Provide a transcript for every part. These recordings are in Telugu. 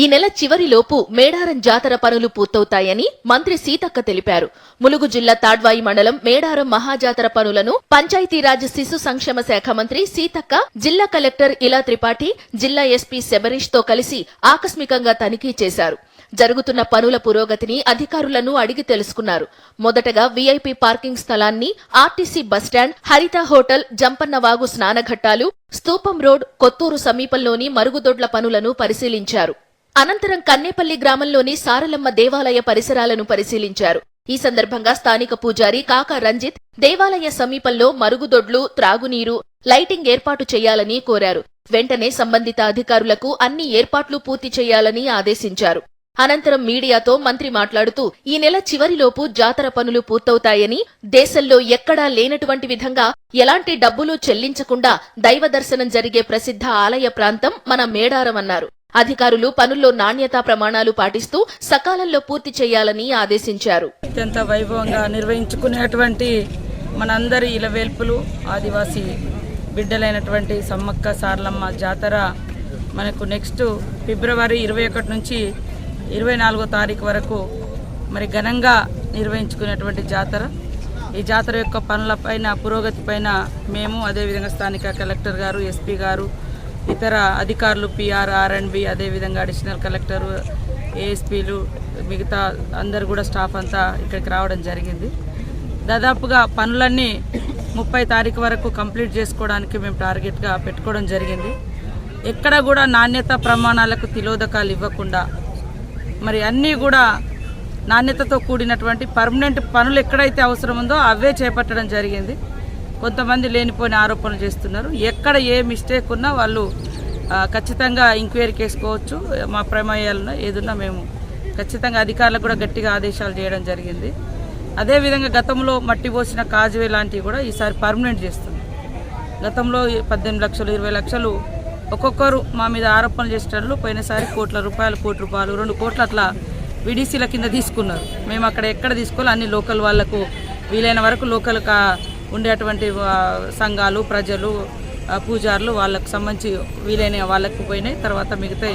ఈ నెల చివరిలోపు మేడారం జాతర పనులు పూర్తవుతాయని మంత్రి సీతక్క తెలిపారు. ములుగు జిల్లా తాడ్వాయి మండలం మేడారం మహాజాతర పనులను పంచాయతీరాజ్ శిశు సంక్షేమ శాఖ మంత్రి సీతక్క జిల్లా కలెక్టర్ ఇలా త్రిపాఠి జిల్లా ఎస్పీ శబరీష్తో కలిసి ఆకస్మికంగా తనిఖీ చేశారు. జరుగుతున్న పనుల పురోగతిని అధికారులను అడిగి తెలుసుకున్నారు. మొదటగా వీఐపీ పార్కింగ్ స్థలాన్ని RTC bus stand Haritha hotel Jampannavagu స్నానఘట్టాలు స్తూపం రోడ్ కొత్తూరు సమీపంలోని మరుగుదొడ్ల పనులను పరిశీలించారు. అనంతరం కన్నేపల్లి గ్రామంలోని సారలమ్మ దేవాలయ పరిసరాలను పరిశీలించారు. ఈ సందర్భంగా స్థానిక పూజారి కాకా రంజిత్ దేవాలయ సమీపంలో మరుగుదొడ్లు త్రాగునీరు లైటింగ్ ఏర్పాటు చేయాలని కోరారు. వెంటనే సంబంధిత అధికారులకు అన్ని ఏర్పాట్లు పూర్తి చేయాలని ఆదేశించారు. అనంతరం మీడియాతో మంత్రి మాట్లాడుతూ ఈ నెల చివరిలోపు జాతర పనులు పూర్తవుతాయని దేశంలో ఎక్కడా లేనటువంటి విధంగా ఎలాంటి డబ్బులు చెల్లించకుండా దైవ దర్శనం జరిగే ప్రసిద్ధ ఆలయ ప్రాంతం మన మేడారమన్నారు అధికారులు పనుల్లో నాణ్యతా ప్రమాణాలు పాటిస్తూ సకాలంలో పూర్తి చేయాలని ఆదేశించారు. అత్యంత వైభవంగా నిర్వహించుకునేటువంటి మనందరి ఇలవేల్పులు ఆదివాసీ బిడ్డలైనటువంటి సమ్మక్క సార్లమ్మ జాతర మనకు నెక్స్ట్ ఫిబ్రవరి ఇరవై ఒకటి నుంచి ఇరవై నాలుగో తారీఖు వరకు మరి ఘనంగా నిర్వహించుకునేటువంటి జాతర. ఈ జాతర యొక్క పనులపైన పురోగతి పైన మేము అదేవిధంగా స్థానిక కలెక్టర్ గారు ఎస్పీ గారు ఇతర అధికారులు పిఆర్ ఆర్ఎండ్బి అదేవిధంగా అడిషనల్ కలెక్టర్ ఏఎస్పీలు మిగతా అందరు కూడా స్టాఫ్ అంతా ఇక్కడికి రావడం జరిగింది. దాదాపుగా పనులన్నీ ముప్పై తారీఖు వరకు కంప్లీట్ చేసుకోవడానికి మేము టార్గెట్గా పెట్టుకోవడం జరిగింది. ఎక్కడ కూడా నాణ్యత ప్రమాణాలకు తిలోదకాలు ఇవ్వకుండా మరి అన్నీ కూడా నాణ్యతతో కూడినటువంటి పర్మనెంట్ పనులు ఎక్కడైతే అవసరం ఉందో అవే చేపట్టడం జరిగింది. కొంతమంది లేనిపోయిన ఆరోపణలు చేస్తున్నారు. ఎక్కడ ఏ మిస్టేక్ ఉన్నా వాళ్ళు ఖచ్చితంగా ఎంక్వైరీకి వేసుకోవచ్చు మా ప్రమేయాలను ఏదున్నా మేము ఖచ్చితంగా అధికారులకు కూడా గట్టిగా ఆదేశాలు చేయడం జరిగింది. అదేవిధంగా గతంలో మట్టి పోసిన కాజువే లాంటివి కూడా ఈసారి పర్మనెంట్ చేస్తుంది గతంలో పద్దెనిమిది లక్షలు ఇరవై లక్షలు ఒక్కొక్కరు మా మీద ఆరోపణలు చేసేటట్లు పోయినసారి కోట్ల రూపాయలు కోటి రూపాయలు రెండు కోట్లు అట్లా విడిసీల కింద తీసుకున్నారు. మేము అక్కడ ఎక్కడ తీసుకోవాలి అన్ని లోకల్ వాళ్ళకు వీలైన వరకు లోకల్ కా ఉండేటువంటి సంఘాలు ప్రజలు పూజారులు వాళ్ళకు సంబంధించి వీలైన వాళ్ళకు పోయినాయి. తర్వాత మిగతా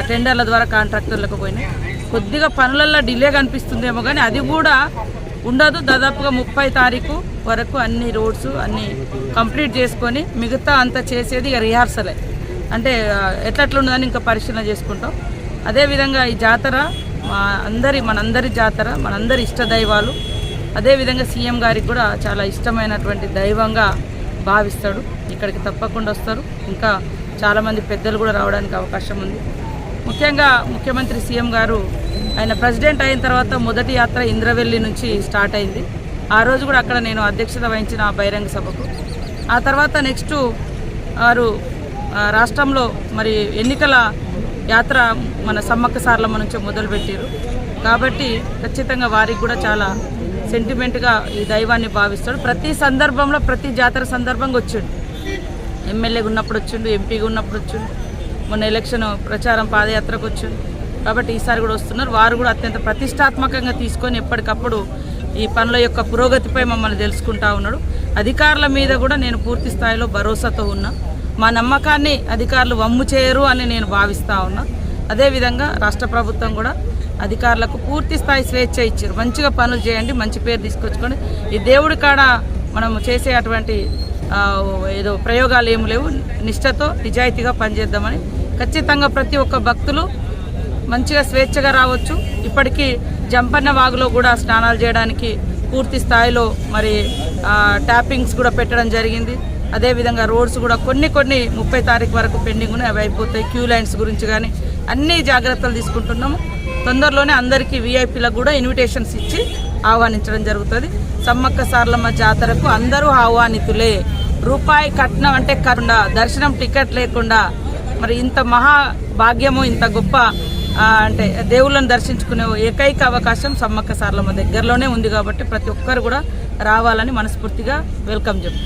టెండర్ల ద్వారా కాంట్రాక్టర్లకు పోయినాయి. కొద్దిగా పనులలో డిలే కనిపిస్తుందేమో కానీ అది కూడా ఉండదు. దాదాపుగా ముప్పై తారీఖు వరకు అన్ని రోడ్స్ అన్ని కంప్లీట్ చేసుకొని మిగతా అంతా చేసేది ఇక రిహార్సలే. అంటే ఆ, ఉన్నదని ఇంకా పరిశీలన చేసుకుంటాం. అదేవిధంగా ఈ జాతర మా అందరి మనందరి జాతర మనందరి ఇష్ట దైవాలు అదేవిధంగా సీఎం గారికి కూడా చాలా ఇష్టమైనటువంటి దైవంగా భావిస్తాడు. ఇక్కడికి తప్పకుండా వస్తారు. ఇంకా చాలామంది పెద్దలు కూడా రావడానికి అవకాశం ఉంది. ముఖ్యంగా ముఖ్యమంత్రి సీఎం గారు ఆయన ప్రెసిడెంట్ అయిన తర్వాత మొదటి యాత్ర ఇంద్రవెల్లి నుంచి స్టార్ట్ అయింది. ఆ రోజు కూడా అక్కడ నేను అధ్యక్షత వహించిన ఆ బహిరంగ సభకు. ఆ తర్వాత నెక్స్ట్ వారు రాష్ట్రంలో మరి ఎన్నికల యాత్ర మన సమ్మక్క సార్లమ్మ నుంచి మొదలుపెట్టారు. కాబట్టి ఖచ్చితంగా వారికి కూడా చాలా సెంటిమెంట్గా ఈ దైవాన్ని భావిస్తాడు. ప్రతి సందర్భంలో ప్రతి జాతర సందర్భంగా వచ్చిండు. ఎమ్మెల్యేగా ఉన్నప్పుడు వచ్చిండు ఎంపీగా ఉన్నప్పుడు వచ్చిండు. మొన్న ఎలక్షన్ ప్రచారం పాదయాత్రకు వచ్చిండు. కాబట్టి ఈసారి కూడా వస్తున్నారు. వారు కూడా అత్యంత ప్రతిష్టాత్మకంగా తీసుకొని ఎప్పటికప్పుడు ఈ పనుల యొక్క పురోగతిపై మమ్మల్ని తెలుసుకుంటా ఉన్నాడు. అధికారుల మీద కూడా నేను పూర్తి స్థాయిలో భరోసాతో ఉన్నా. మా నమ్మకాన్ని అధికారులు వమ్ము చేయరు అని నేను భావిస్తూ ఉన్నా. అదేవిధంగా రాష్ట్ర ప్రభుత్వం కూడా అధికారులకు పూర్తి స్థాయి స్వేచ్ఛ ఇచ్చారు. మంచిగా పనులు చేయండి మంచి పేరు తీసుకొచ్చుకోండి. ఈ దేవుడి కాడ మనం చేసే అటువంటి ఏదో ప్రయోగాలు ఏమి లేవు. నిష్ఠతో నిజాయితీగా పనిచేద్దామని ఖచ్చితంగా ప్రతి ఒక్క భక్తులు మంచిగా స్వేచ్ఛగా రావచ్చు. ఇప్పటికీ జంపన్న వాగులో కూడా స్నానాలు చేయడానికి పూర్తి స్థాయిలో మరి ట్యాపింగ్స్ కూడా పెట్టడం జరిగింది. అదేవిధంగా రోడ్స్ కూడా కొన్ని కొన్ని ముప్పై తారీఖు వరకు పెండింగ్ ఉన్నాయి. అవి అయిపోతాయి. క్యూ లైన్స్ గురించి కానీ అన్ని జాగ్రత్తలు తీసుకుంటున్నాము. తొందరలోనే అందరికీ వీఐపీలకు కూడా ఇన్విటేషన్స్ ఇచ్చి ఆహ్వానించడం జరుగుతుంది. సమ్మక్క సార్లమ్మ జాతరకు అందరూ ఆహ్వానితులే. రూపాయి కట్నం అంటే కరుణ దర్శనం టికెట్ లేకుండా మరి ఇంత మహా భాగ్యము ఇంత గొప్ప అంటే దేవుళ్ళని దర్శించుకునే ఏకైక అవకాశం సమ్మక్క సార్లమ్మ దగ్గరలోనే ఉంది కాబట్టి ప్రతి ఒక్కరు కూడా రావాలని మనస్ఫూర్తిగా వెల్కమ్ చెప్తారు